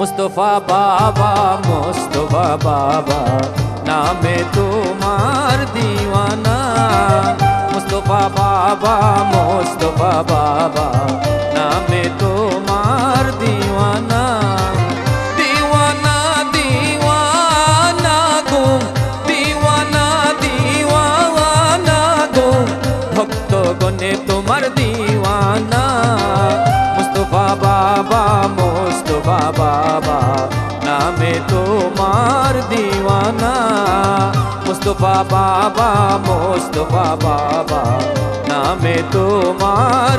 মুস্তফা বাবা মুস্তফা বাবা নামে তোমার দিওয়ানা। মুস্তফা বাবা মুস্তফা বাবা নামে তোমার নামে তোমার দিওয়ানা। মুস্তফা বাবা মুস্তফা বাবা নামে তোমার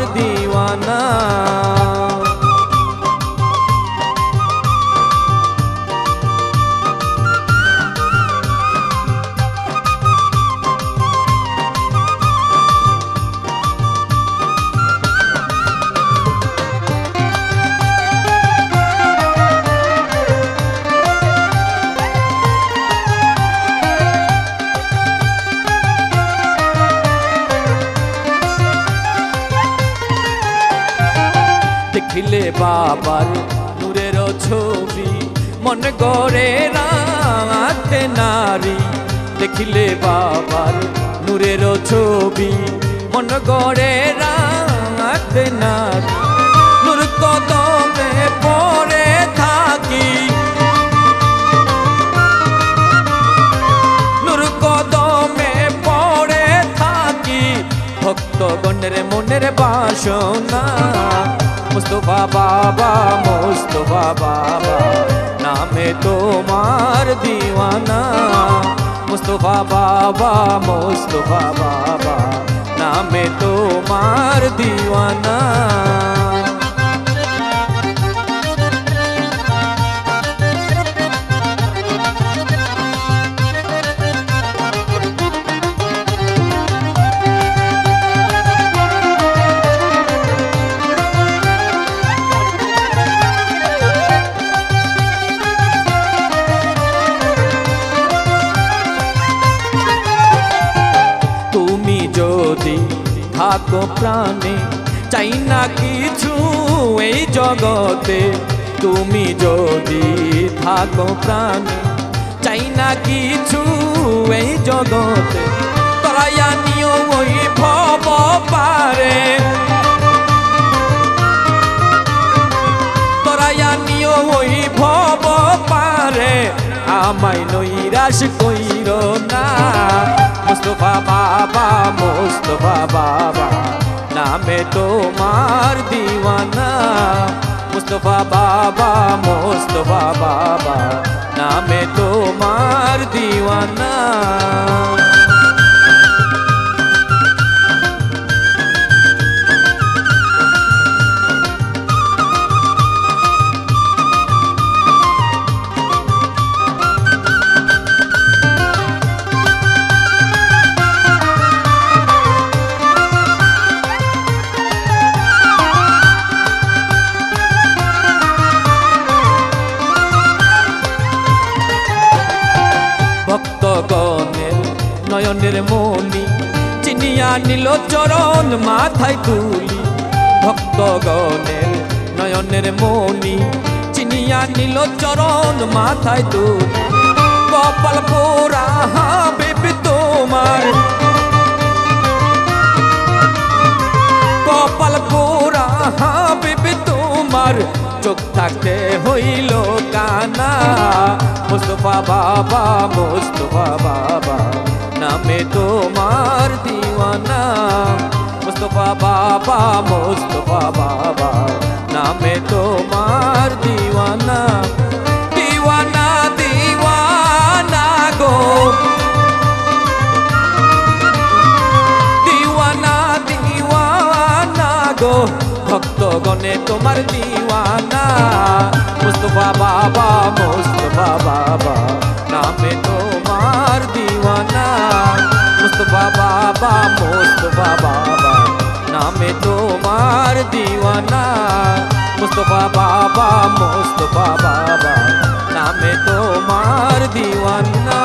দেখিলে বাবার নূরের ছবি। মন গড়ে রাতে নারী, দেখিলে বাবার নূরের ছবি। মন গড়ে রাতে নারী। নূর কদমে পড়ে থাকি। নূর কদমে পড়ে থাকি। ভক্তগণের মনের বাসনা মুস্তফা বাবা মুস্তফা বাবা নামে তোমার দিওয়ানা। মুস্তফা বাবা মুস্তফা বাবা নামে তোমার দিওয়ানা। থাকো প্রাণে। চাই না কিছু এই জগতে। তুমি যদি থাকো প্রাণে। চাই না কিছু এই জগতে। তলাইয়া নিও ওই ভব পারে। ভব পারে, আমায় নৈরাশ কইর না। মুস্তফা বাবা মুস্তফা বাবা, নামে তোমার দিওয়ানা। মুস্তফা বাবা মুস্তফা বাবা, নামে তোমার দিওয়ানা। ভক্তগণের নয়নের মনি চিনিয়া নিল চরণ মাথায় তুলি। ভক্ত ভক্তগণের নয়নের মনি চিনিয়া নিল চরণ মাথায় তুলি। কপাল পোড়া বেবি তোমার চোখ থাকতে হইল কানা। মুস্তফা বাবা মুস্তফা বাবা, নামে তোমার দিওয়ানা। মুস্তফা বাবা মুস্তফা বাবা, নামে তোমার ভক্ত ভক্তগণে তোমার দিওয়ানা। মুস্তফা বাবা মুস্তফা বাবা, নামে তোমার দিওয়ানা। মুস্তফা বাবা মুস্তফা বাবা, নামে তোমার দিওয়ানা। মুস্তফা বাবা মুস্তফা বাবা, নামে তোমার দিওয়ানা।